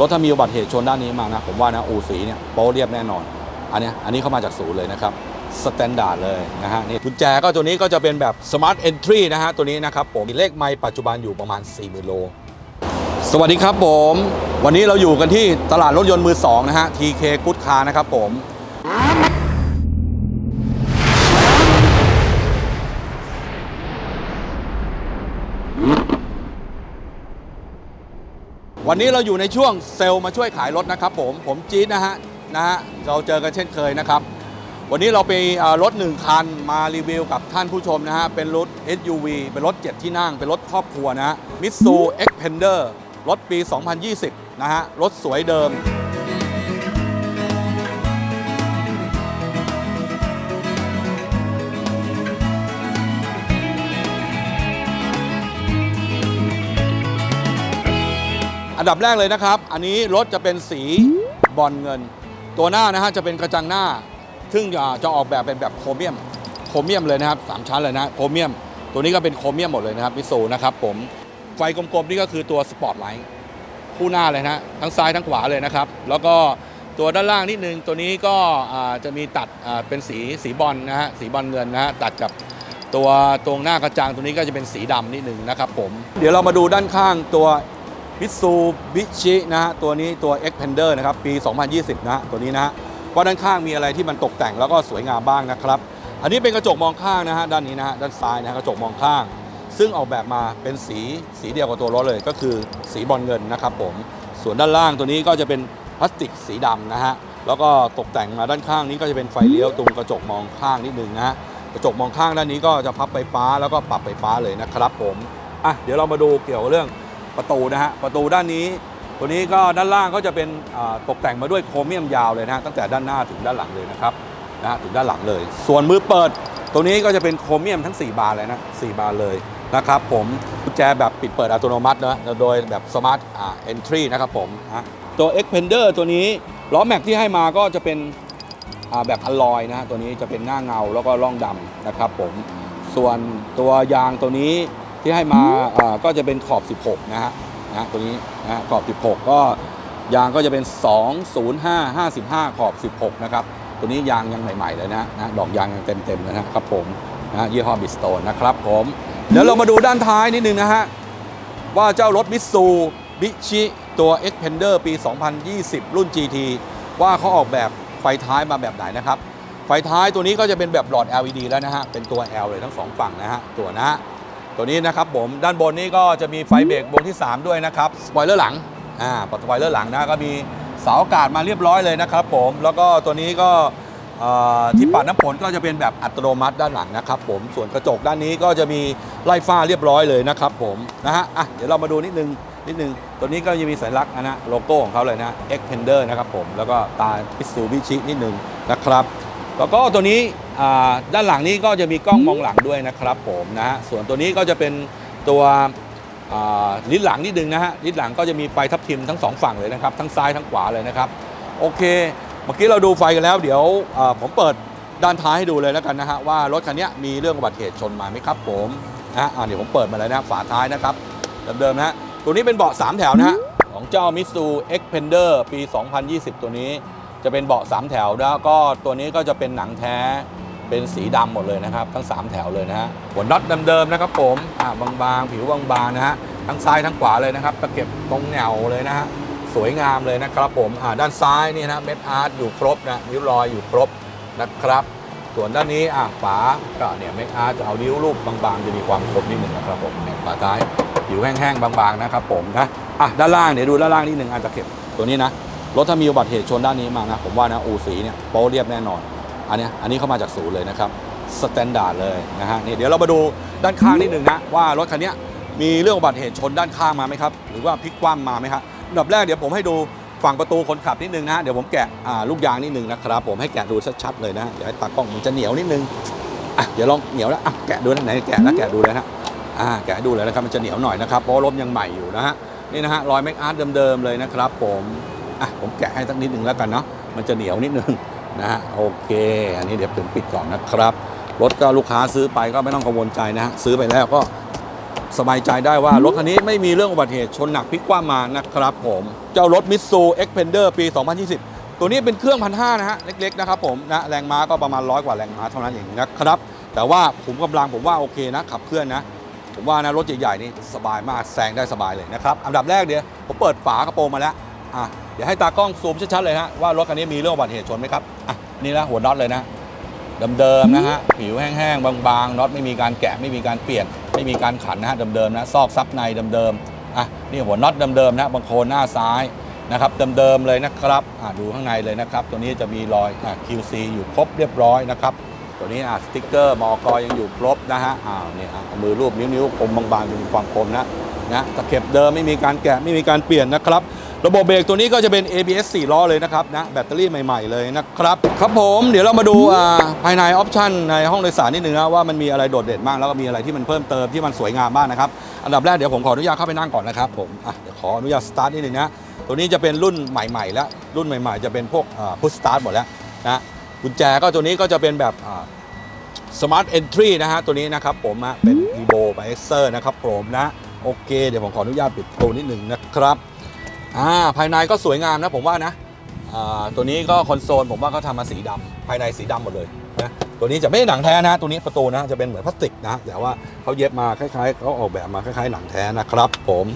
รถถ้ามีอุบัติเหตุชนด้านนี้มานะ ผมว่านะอูสีเนี่ยโป๊เรียบแน่นอน อันนี้อันนี้เข้ามาจากศูนย์เลยนะครับสแตนดาร์ดเลยนะฮะนี่กุญแจก็ตัวนี้ก็จะเป็นแบบสมาร์ทเอนทรีนะฮะตัวนี้นะครับผมเลขไมล์ปัจจุบันอยู่ประมาณ 40,000 โล สวัสดีครับผม วันนี้เราอยู่กันที่ตลาดรถยนต์มือสองนะฮะ TK กุ๊ดคานะครับผม วันนี้เราอยู่ในช่วงเซลล์มาช่วยขายรถนะครับผม ผมจี๊ดนะฮะนะฮะเราเจอกันเช่นเคยนะครับ วันนี้เราไปเอ่อรถ1คันมารีวิวกับท่านผู้ชมนะฮะ เป็นรถ SUV เป็นรถ 7 ที่นั่ง เป็นรถครอบครัวนะฮะ Mitsu Xpander รถปี 2020 นะฮะ รถสวยเดิม อันดับแรกเลยนะครับ อันนี้รถจะเป็นสีบอลเงิน ตัวหน้านะฮะจะเป็นกระจังหน้า ซึ่งจะออกแบบเป็นแบบโครเมียม โครเมียมเลยนะครับสามชั้นเลยนะโครเมียม ตัวนี้ก็เป็นโครเมียมหมดเลยนะครับมิโซนะครับผม ไฟกลมๆนี่ก็คือตัวสปอร์ตไลท์คู่หน้าเลยนะทั้งซ้ายทั้งขวาเลยนะครับ แล้วก็ตัวด้านล่างนิดนึง ตัวนี้ก็จะมีตัดเป็นสีสีบอลนะฮะสีบอลเงินนะฮะตัดกับตัวตรงหน้ากระจังตัวนี้ก็จะเป็นสีดำนิดนึงนะครับผม เดี๋ยวเรามาดูด้านข้างตัว มิตซูบิชินะฮะตัวนี้ตัว Xpander นะครับปี 2020 นะฮะตัวนี้นะฮะว่าด้านข้างมีอะไรที่มันตกแต่งแล้วก็สวยงามบ้างนะครับ อันนี้เป็นกระจกมองข้างนะฮะด้านนี้นะฮะด้านซ้ายนะฮะกระจกมองข้าง ซึ่งออกแบบมาเป็นสีสีเดียวกับตัวรถเลยก็คือสีบอลเงินนะครับผมส่วนด้านล่างตัวนี้ก็จะเป็นพลาสติกสีดำนะฮะแล้วก็ตกแต่งมาด้านข้างนี้ก็จะเป็นไฟเลี้ยวตรงกระจกมองข้างนิดนึงนะฮะกระจกมองข้างด้านนี้ก็จะพับไฟฟ้าแล้วก็ปรับไฟฟ้าเลยนะครับผมอะเดี๋ยวเรามาดูเกี่ยวกับเรื่อง ประตูนะฮะประตูด้านนี้ ตัวนี้ก็ด้านล่างก็จะเป็นตกแต่งมาด้วยโครเมียมยาวเลยนะฮะตั้งแต่ด้านหน้าถึงด้านหลังเลยนะครับนะฮะถึงด้านหลังเลย ส่วนมือเปิด ตัวนี้ก็จะเป็นโครเมียมทั้ง 4 บานเลยนะ4บานเลยนะครับผมกุญแจแบบปิดเปิดอัตโนมัตินะโดยแบบสมาร์ทอ่า entry นะครับผมนะตัว Xpander ตัวนี้ล้อแม็กที่ให้มาก็จะเป็นแบบอลลอยนะตัวนี้จะเป็นหน้าเงาแล้วก็ร่องดำนะครับผมส่วนตัวยางตัวนี้ ที่ให้มาก็จะเป็นขอบ 16 นะฮะนะฮะตัวนี้นะฮะขอบ 16 ก็ยางก็จะเป็น 205 55 ขอบ 16 นะครับ ตัวนี้ยางยังใหม่ๆเลยนะนะดอกยางยังเต็มๆเลยนะครับผมนะยี่ห้อบิสโตนนะครับผม เดี๋ยวเรามาดูด้านท้ายนิดนึงนะฮะ ว่าเจ้ารถมิซูบิชิตัว Xpander ปี 2020 รุ่น GT ว่าเขาออกแบบไฟท้ายมาแบบไหนนะครับ ไฟท้ายตัวนี้ก็จะเป็นแบบหลอด LED แล้วนะฮะ เป็นตัว L เลยทั้งสองฝั่งนะฮะ ตัวนะฮะ ตัวนี้นะครับผมด้านบนนี้ก็จะมีไฟเบรกวงที่ 3 ด้วยนะครับสปอยเลอร์หลังอ่าปสปอยเลอร์หลังนะก็มีเสาอากาศมาเรียบร้อยเลยนะครับผมแล้วก็ตัวนี้ก็เอ่อที่ปัดน้ำฝนก็จะเป็นแบบอัตโนมัติด้านหลังนะครับผมส่วนกระจกด้านนี้ก็จะมีไล่ฟ้าเรียบร้อยเลยนะครับผมนะฮะอะเดี๋ยวเรามาดูนิดนึงนิดนึงตัวนี้ก็จะมีสัญลักษณ์นะฮะโลโก้ของเขาเลยนะ Xpander นะครับผมแล้วก็ตาพิสูบิชินิดนึงนะครับ แล้วก็ตัวนี้ด้านหลังนี้ก็จะมีกล้องมองหลังด้วยนะครับผมนะฮะส่วนตัวนี้ก็จะเป็นตัวลิ้นหลังนิดนึงนะฮะลิ้นหลังก็จะมีไฟทับทิมทั้งสองฝั่งเลยนะครับ ทั้งซ้ายทั้งขวาเลยนะครับโอเค เมื่อกี้เราดูไฟกันแล้ว เดี๋ยวผมเปิดด้านท้ายให้ดูเลยแล้วกันนะฮะว่ารถคันนี้มีเรื่องอุบัติเหตุชนมาไหมครับผมนะฮะเดี๋ยวผมเปิดมาเลยนะฝาท้ายนะครับเดิมๆนะฮะตัวนี้เป็นเบาะ3แถวนะฮะของเจ้า Mitsu Xpander ปี 2020 ตัวนี้ จะเป็นเบาะ3แถวแล้วก็ตัวนี้ก็จะเป็นหนังแท้เป็นสีดำหมดเลยนะครับ ทั้ง 3 แถวเลยนะฮะหัวน็อตเดิมๆนะครับผมอ่าบางๆ ผิวบางๆนะฮะทั้งซ้ายทั้งขวาเลยนะครับตะเก็บตรงแนวเลยนะฮะสวยงามเลยนะครับผมอ่าด้านซ้ายนี่นะเม็ดอาร์ตอยู่ครบนะนิ้วรอยอยู่ครบนะครับ ส่วนด้านนี้อะฝาก็เนี่ยเม็ดอาร์ตจะเอานิ้วรูปบางๆ จะมีความครบนิดหนึ่งนะครับผมเนี่ยฝาท้ายผิวแห้งๆบางๆนะครับผมนะอะด้านล่างเดี๋ยวดูด้านล่างนิดหนึ่งอาจจะเก็บตัวนี้นะ รถถ้ามีอุบัติเหตุชนด้านนี้มานะ ผมว่านะอูสีเนี่ยโป๊เรียบแน่นอน อันเนี้ยอันนี้เข้ามาจากศูนย์เลยนะครับสแตนดาร์ดเลยนะฮะนี่เดี๋ยวเรามาดูด้านข้างนิดหนึ่งนะว่ารถคันเนี้ยมีเรื่องอุบัติเหตุชนด้านข้างมาไหมครับ หรือว่าพลิกคว่ำมาไหมครับอันดับแรกเดี๋ยวผมให้ดูฝั่งประตูคนขับนิดนึงนะเดี๋ยวผมแกะอ่าลูกยางนิดนึงนะครับผมให้แกะดูชัดๆเลยนะเดี๋ยวให้ตากล้องมันจะเหนียวนิดนึงอะเดี๋ยวลองเหนียวแล้วอะแกะดูนะไหนแกะนะแกะดูเลยนะอ่าแกะให้ดูเลยนะครับมันจะเหนียวหน่อยนะครับเพราะว่าลมยังใหม่อยู่นะฮะนี่นะฮะรอยแม็กอาร์ตเดิมๆเลยนะครับผม อะผมแกะให้สักนิดหนึ่งแล้วกันเนาะมันจะเหนียวนิดนึงนะฮะโอเค อันนี้เดี๋ยวผมปิดก่อนนะครับ รถก็ลูกค้าซื้อไปก็ไม่ต้องกังวลใจนะฮะซื้อไปแล้วก็สบายใจได้ว่ารถคันนี้ไม่มีเรื่องอุบัติเหตุชนหนักพลิกคว่ำมานะครับผม เจ้ารถมิตซู Xpander ปี 2020 ตัวนี้เป็นเครื่องพันห้านะฮะเล็กๆนะครับผมนะแรงม้าก็ประมาณร้อยกว่าแรงม้าเท่านั้นเองนะครับ แต่ว่าผมกำลังผมว่าโอเคนะขับเคลื่อนนะผมว่านะรถใหญ่ๆนี่สบายมากแซงได้สบายเลยนะครับอันดับแรกเดี๋ยวผมเปิดฝากระโปรงมาแล้วอะ ดี๋ยวให้ตากล้องซูมชัดๆเลยฮะว่ารถคันนี้มีเรื่องอุบัติเหตุชนไหมครับอะนี่นะหัวน็อตเลยนะเดิมๆนะฮะผิวแห้งๆบางๆน็อตไม่มีการแกะไม่มีการเปลี่ยน ไม่มีการขันนะฮะเดิมๆนะซอกซับในเดิมๆอะนี่หัวน็อตเดิมๆนะบางโคนหน้าซ้ายนะครับเดิมๆเลยนะครับอะดูข้างในเลยนะครับ ตัวนี้จะมีรอยอะ QC อยู่ครบเรียบร้อยนะครับตัวนี้อะสติ๊กเกอร์มอกยังอยู่ครบนะฮะอ้าวเนี่ยอะมือรูปนิ้วๆคมบางๆมีความคมนะนะตะเข็บเดิมไม่มีการแกะไม่มีการเปลี่ยนนะครับ ระบบเบรกตัวนี้ก็จะเป็น ABS 4 ล้อเลยนะครับนะแบตเตอรี่ใหม่ๆเลยนะครับ ครับผมเดี๋ยวเรามาดูภายในออปชันในห้องโดยสารนิดนึงนะว่ามันมีอะไรโดดเด่นบ้างแล้วก็มีอะไรที่มันเพิ่มเติมที่มันสวยงามบ้างนะครับอันดับแรกเดี๋ยวผมขออนุญาตเข้าไปนั่งก่อนนะครับผมอะเดี๋ยวขออนุญาตสตาร์ทนิดนึงนะตัวนี้จะเป็นรุ่นใหม่ๆ แล้ว รุ่นใหม่ ๆ จะเป็นพวกพุชสตาร์ทหมดแล้วนะกุญแจก็ตัวนี้ก็จะเป็นแบบอ่า Smart Entry นะฮะตัวนี้นะครับผมเป็น Evo by Exer นะครับผมนะโอเค เดี๋ยวผมขออนุญาตปิดประตูนิดหนึ่งนะครับ อ่าภายในก็สวยงามนะผมว่านะอ่าตัวนี้ก็คอนโซลผมว่าเขาทำมาสีดำภายในสีดำหมดเลยนะตัวนี้จะไม่ใช่หนังแท้นะ ตัวนี้ประตูนะจะเป็นเหมือนพลาสติกนะแต่ว่าเขาเย็บมาคล้ายๆเขาออกแบบมาคล้ายๆหนังแท้นะครับผม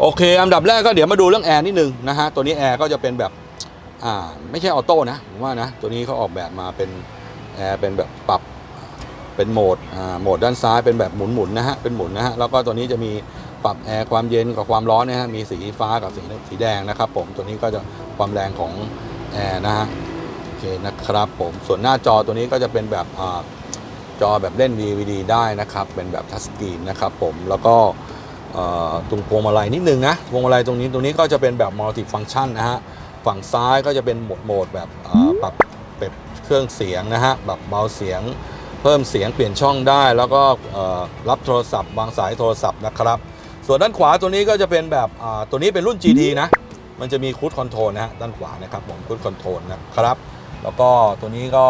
โอเค อันดับแรกก็เดี๋ยวมาดูเรื่องแอร์นิดนึงนะฮะตัวนี้แอร์ก็จะเป็นแบบอ่าไม่ใช่ออโต้นะผมว่านะตัวนี้เขาออกแบบมาเป็นแอร์เป็นแบบปรับเป็นโหมดอ่าโหมดด้านซ้ายเป็นแบบหมุนๆนะฮะเป็นหมุนนะฮะแล้วก็ตัวนี้จะมี ปรับแอร์ความเย็นกับความร้อนนะฮะมีสีฟ้ากับสีสีแดงนะครับ ผมตัวนี้ก็จะความแรงของแอร์นะฮะโอเคนะครับผมส่วนหน้าจอตัวนี้ก็จะเป็นแบบอจอแบบเล่น DVD ได้นะครับ เป็นแบบทัชสกรีนนะครับผมแล้วก็ตรงพวงมาลัยนิดนึงนะพวงมาลัยตรงนี้ตรงนี้ก็จะเป็นแบบมัลติฟัง c t ชันนะฮะฝั่งซ้ายก็จะเป็นโหมดโหมดแบบปรับเปบเครื่องเสียงนะฮะแบบเบาเสียงเพิ่มเสียงเปลี่ยนช่องได้ แล้วก็รับโทรศัพท์วางสายโทรศัพท์นะครับ ส่วนด้านขวาตัวนี้ก็จะเป็นแบบตัวนี้เป็นรุ่น GT นะ มันจะมีคูดคอนโทรลนะฮะด้านขวานะครับผมคูดคอนโทรลนะครับ แล้วก็ตัวนี้ก็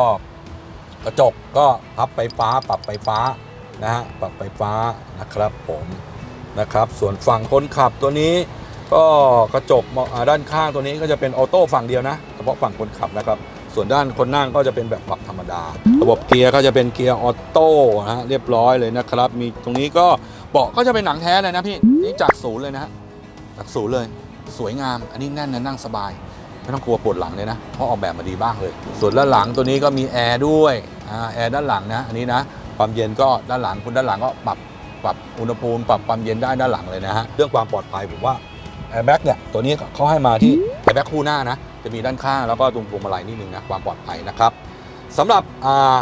กระจกก็พับไฟฟ้าปรับไฟฟ้านะฮะปรับไฟฟ้านะครับผมนะครับ ส่วนฝั่งคนขับตัวนี้ก็กระจกด้านข้างตัวนี้ก็จะเป็นออโต้ฝั่งเดียวนะเฉพาะฝั่งคนขับนะครับ ส่วนด้านคนนั่งก็จะเป็นแบบปรับธรรมดา ระบบเกียร์ก็จะเป็นเกียร์ออโต้นะฮะเรียบร้อยเลยนะครับ มีตรงนี้ก็ เบาะก็จะเป็นหนังแท้เลยนะพี่นี่จากศูนย์เลยนะฮะจากศูนย์เลย สวยงาม อันนี้แน่นนะนั่งสบายไม่ต้องกลัวปวดหลังเลยนะ เพราะออกแบบมาดีบ้างเลย ส่วนด้านหลังตัวนี้ก็มีแอร์ด้วยแอร์ด้านหลังนะอันนี้นะความเย็นก็ด้านหลังคุณด้านหลังก็ปรับปรับอุณหภูมิปรับความเย็นได้ด้านหลังเลยนะฮะเรื่องความปลอดภัยผมว่าแอร์แบ็กเนี่ยตัวนี้เขาให้มาที่แอร์แบ็กคู่หน้านะจะมีด้านข้างแล้วก็ตรงพวงมาลัยนิดนึงนะความปลอดภัยนะครับสำหรับอ่า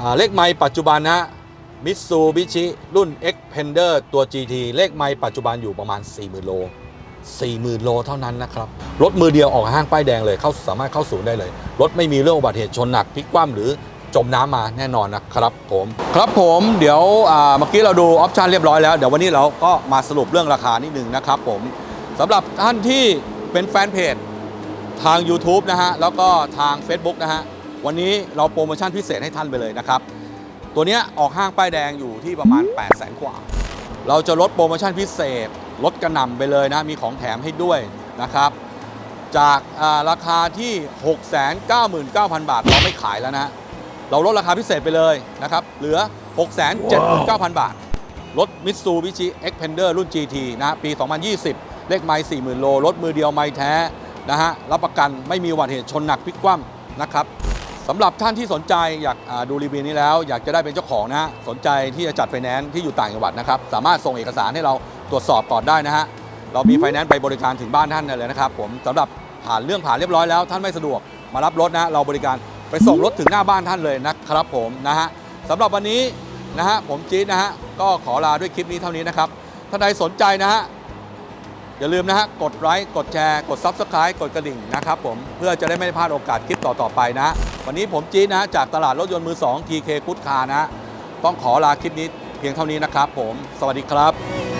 อ่าเลขไมล์ปัจจุบันนะมิตซูบิชิรุ่น Xpander ตัว GT เลขไมล์ปัจจุบันอยู่ประมาณ 40,000 โล 40,000 โลเท่านั้นนะครับ รถมือเดียวออกห้างป้ายแดงเลยเข้าสามารถเข้าศูนย์ได้เลย รถไม่มีเรื่องอุบัติเหตุชนหนักพลิกคว่ำหรือจมน้ำมาแน่นอนนะครับผมครับผมเดี๋ยวเมื่อกี้เราดูออปชันเรียบร้อยแล้ว เดี๋ยววันนี้เราก็มาสรุปเรื่องราคานิดนึงนะครับผมสำหรับท่านที่เป็นแฟนเพจทาง YouTube นะฮะ แล้วก็ทาง Facebook นะฮะ วันนี้เราโปรโมชั่นพิเศษให้ท่านไปเลยนะครับ ตัวเนี้ยออกห้างป้ายแดงอยู่ที่ประมาณ 8 0 0 0 0 0กว่า เราจะลดโปรโมชั่นพิเศษ ลดกระหน่ำไปเลยนะ มีของแถมให้ด้วยนะครับ จากอ่าราคาที่ 699,000 บาท เราไม่ขายแล้วนะฮะเราลดราคาพิเศษไปเลยนะครับ เหลือ 679,000 บาท รถมิตซูบิชิ Xpander รุ่น GT นะฮะปี 2020 เลขไมล์40,000 โล รถมือเดียวไมล์แท้นะฮะ รับประกันไม่มีอุบัติเหตุชนหนักพลิกคว่ำนะครับ สำหรับท่านที่สนใจอยากอ่าดูรีวิวนี้แล้ว อยากจะได้เป็นเจ้าของนะฮะสนใจที่จะจัดไฟแนนซ์ที่อยู่ต่างจังหวัดนะครับ สามารถส่งเอกสารให้เราตรวจสอบก่อนได้นะฮะเรามีไฟแนนซ์ไปบริการถึงบ้านท่านเลยนะครับผมสำหรับผ่านเรื่องผ่านเรียบร้อยแล้ว ท่านไม่สะดวกมารับรถนะเราบริการไปส่งรถถึงหน้าบ้านท่านเลยนะครับผมนะฮะสำหรับวันนี้นะฮะผมจี๊ดนะฮะก็ขอลาด้วยคลิปนี้เท่านี้นะครับท่านใดสนใจนะฮะอย่าลืมนะฮะกดไลค์กดแชร์กด Subscribe กดกระดิ่งนะครับผมเพื่อจะได้ไม่พลาดโอกาสคลิปต่อๆไปนะ วันนี้ผมจี๊ดนะจากตลาดรถยนต์มือ 2 TK คุดคานะ ต้องขอลาคลิปนี้เพียงเท่านี้นะครับผม สวัสดีครับ